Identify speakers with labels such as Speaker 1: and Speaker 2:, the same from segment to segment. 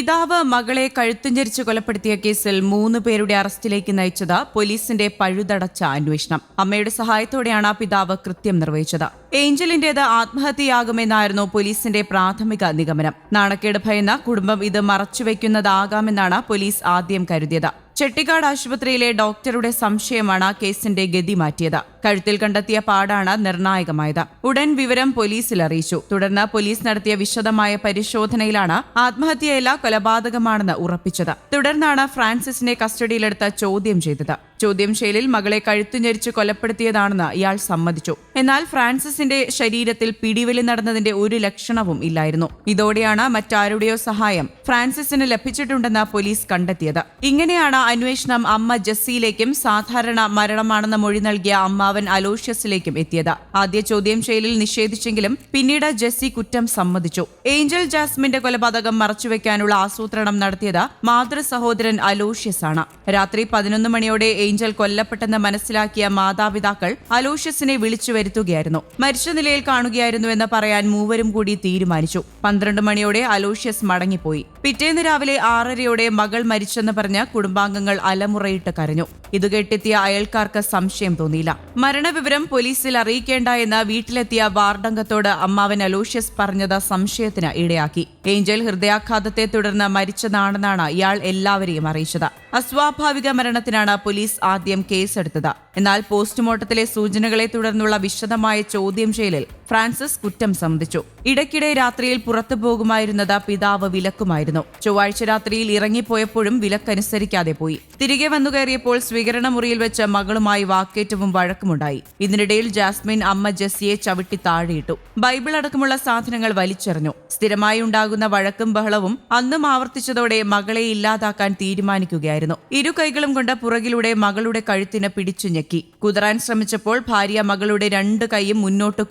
Speaker 1: പിതാവ് മകളെ കഴുത്തുഞ്ഞരിച്ച് കൊലപ്പെടുത്തിയ കേസിൽ മൂന്ന് പേരുടെ അറസ്റ്റിലേക്ക് നയിച്ചത് പോലീസിന്റെ പഴുതടച്ച അന്വേഷണം. അമ്മയുടെ സഹായത്തോടെയാണ് പിതാവ് കൃത്യം നിർവഹിച്ചത്. ഏഞ്ചലിന്റേത് ആത്മഹത്യയാകുമെന്നായിരുന്നു പോലീസിന്റെ പ്രാഥമിക നിഗമനം. നാണക്കേട് ഭയന്ന കുടുംബം ഇത് മറച്ചുവെക്കുന്നതാകാമെന്നാണ് പോലീസ് ആദ്യം കരുതിയത്. ചെട്ടിക്കാട് ആശുപത്രിയിലെ ഡോക്ടറുടെ സംശയമാണ് കേസിന്റെ ഗതി മാറ്റിയത്. കഴുത്തിൽ കണ്ടെത്തിയ പാടാണ് നിർണായകമായത്. ഉടൻ വിവരം പോലീസിൽ അറിയിച്ചു. തുടർന്ന് പോലീസ് നടത്തിയ വിശദമായ പരിശോധനയിലാണ് ആത്മഹത്യയല്ല കൊലപാതകമാണെന്ന് ഉറപ്പിച്ചത്. തുടർന്നാണ് ഫ്രാൻസിസിനെ കസ്റ്റഡിയിലെടുത്ത് ചോദ്യം ചെയ്തത്. ചോദ്യം ചെയ്യലിൽ മകളെ കഴുത്തു ഞെരിച്ച് കൊലപ്പെടുത്തിയതാണെന്ന് ഇയാൾ സമ്മതിച്ചു. എന്നാൽ ഫ്രാൻസിസിന്റെ ശരീരത്തിൽ പിടിവലി നടന്നതിന്റെ ഒരു ലക്ഷണവും ഇല്ലായിരുന്നു. ഇതോടെയാണ് മറ്റാരുടെയോ സഹായം ഫ്രാൻസിസിന് ലഭിച്ചിട്ടുണ്ടെന്ന് പോലീസ് കണ്ടെത്തിയത്. ഇങ്ങനെയാണ് അന്വേഷണം അമ്മ ജസ്സിയിലേക്കും സാധാരണ മരണമാണെന്ന മൊഴി നൽകിയ അമ്മാവൻ അലോഷ്യസിലേക്കും എത്തിയത്. ആദ്യ ചോദ്യം ചെയ്യലിൽ നിഷേധിച്ചെങ്കിലും പിന്നീട് ജസ്സി കുറ്റം സമ്മതിച്ചു. ഏഞ്ചൽ ജാസ്മിന്റെ കൊലപാതകം മറച്ചുവെക്കാനുള്ള ആസൂത്രണം നടത്തിയത് മാതൃ സഹോദരൻ അലോഷ്യസ് ആണ് രാത്രി പതിനൊന്ന് മണിയോടെ ഏഞ്ചൽ കൊല്ലപ്പെട്ടെന്ന് മനസ്സിലാക്കിയ മാതാപിതാക്കൾ അലോഷ്യസിനെ വിളിച്ചു വരുത്തുകയായിരുന്നു. മരിച്ച നിലയിൽ കാണുകയായിരുന്നുവെന്ന് പറയാൻ മൂവരും കൂടി തീരുമാനിച്ചു. പന്ത്രണ്ട് മണിയോടെ അലോഷ്യസ് മടങ്ങിപ്പോയി. പിറ്റേന്ന് രാവിലെ ആറരയോടെ മകൾ മരിച്ചെന്ന് പറഞ്ഞ് കുടുംബാംഗങ്ങൾ അലമുറയിട്ട് കരഞ്ഞു. ഇത് കേട്ടെത്തിയ അയൽക്കാർക്ക് സംശയം തോന്നിയില്ല. മരണവിവരം പോലീസിൽ അറിയിക്കേണ്ട എന്ന് വീട്ടിലെത്തിയ വാർഡംഗത്തോട് അമ്മാവൻ അലോഷ്യസ് പറഞ്ഞത് സംശയത്തിന് ഇടയാക്കി. ഏഞ്ചൽ ഹൃദയാഘാതത്തെ തുടർന്ന് മരിച്ചതാണെന്നാണ് ഇയാൾ എല്ലാവരെയും അറിയിച്ചത്. അസ്വാഭാവിക മരണത്തിനാണ് പോലീസ് ആദ്യം കേസെടുത്തത്. എന്നാൽ പോസ്റ്റ്മോർട്ടത്തിലെ സൂചനകളെ തുടർന്നുള്ള വിശദമായ ചോദ്യം ചെയ്യലിൽ ഫ്രാൻസിസ് കുറ്റം സമ്മതിച്ചു. ഇടയ്ക്കിടെ രാത്രിയിൽ പുറത്തു പോകുമായിരുന്നത് പിതാവ് വിലക്കുമായിരുന്നു. ചൊവ്വാഴ്ച രാത്രിയിൽ ഇറങ്ങിപ്പോയപ്പോഴും വിലക്കനുസരിക്കാതെ പോയി. തിരികെ വന്നു കയറിയപ്പോൾ സ്വീകരണ മുറിയിൽ വെച്ച് മകളുമായി വാക്കേറ്റവും വഴക്കുമുണ്ടായി. ഇതിനിടയിൽ ജാസ്മിൻ അമ്മ ജെസ്സിയെ ചവിട്ടി താഴെയിട്ടു. ബൈബിൾ അടക്കമുള്ള സാധനങ്ങൾ വലിച്ചെറിഞ്ഞു. സ്ഥിരമായി ഉണ്ടാകുന്ന വഴക്കും ബഹളവും അന്നും ആവർത്തിച്ചതോടെ മകളെ ഇല്ലാതാക്കാൻ തീരുമാനിക്കുകയായിരുന്നു. ഇരു കൈകളും കൊണ്ട് പുറകിലൂടെ മകളുടെ കഴുത്തിന് പിടിച്ചു ഞെക്കി. കുതിരാൻ ശ്രമിച്ചപ്പോൾ ഭാര്യ മകളുടെ രണ്ട് കൈയും മുന്നോട്ട്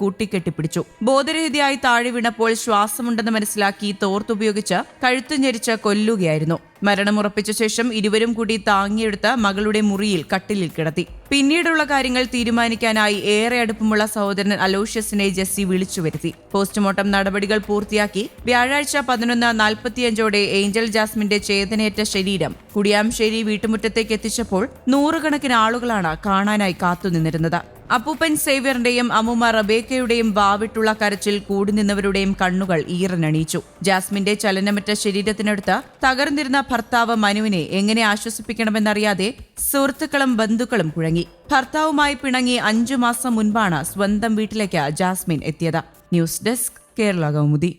Speaker 1: കൂട്ടിക്കെട്ടിപ്പിടിച്ചു ബോധരഹിതയായി താഴെ വീണപ്പോൾ ശ്വാസമുണ്ടെന്ന് മനസ്സിലാക്കി തോർത്തുപയോഗിച്ച് കഴുത്തു ഞെരിച്ച് കൊല്ലുകയായിരുന്നു. മരണമുറപ്പിച്ച ശേഷം ഇരുവരും കൂടി താങ്ങിയെടുത്ത് മകളുടെ മുറിയിൽ കട്ടിലിൽ കിടത്തി. പിന്നീടുള്ള കാര്യങ്ങൾ തീരുമാനിക്കാനായി ഏറെ അടുപ്പമുള്ള സഹോദരൻ അലോഷ്യസിനെ ജെസ്സി വിളിച്ചു വരുത്തി. പോസ്റ്റ്മോർട്ടം നടപടികൾ പൂർത്തിയാക്കി വ്യാഴാഴ്ച പതിനൊന്ന് നാൽപ്പത്തിയഞ്ചോടെ ഏഞ്ചൽ ജാസ്മിന്റെ ചേതനയേറ്റ ശരീരം കുടിയാംശേരി വീട്ടുമുറ്റത്തേക്ക് എത്തിച്ചപ്പോൾ നൂറുകണക്കിന് ആളുകളാണ് കാണാനായി കാത്തുനിന്നിരുന്നത്. അപ്പൂപ്പൻ സേവ്യറിന്റെയും അമ്മുമ്മ റബേക്കയുടെയും വാവിട്ടുള്ള കരച്ചിൽ കൂടി നിന്നവരുടെയും കണ്ണുകൾ ഈറനണിയിച്ചു. ജാസ്മിന്റെ ചലനമറ്റ ശരീരത്തിനടുത്ത് തകർന്നിരുന്ന ഭർത്താവ് മനുവിനെ എങ്ങനെ ആശ്വസിപ്പിക്കണമെന്നറിയാതെ സുഹൃത്തുക്കളും ബന്ധുക്കളും കുഴങ്ങി. ഭർത്താവുമായി പിണങ്ങി അഞ്ചു മാസം മുൻപാണ് സ്വന്തം വീട്ടിലേക്ക് ജാസ്മിൻ എത്തിയത്. News desk Kerala Kaumudi.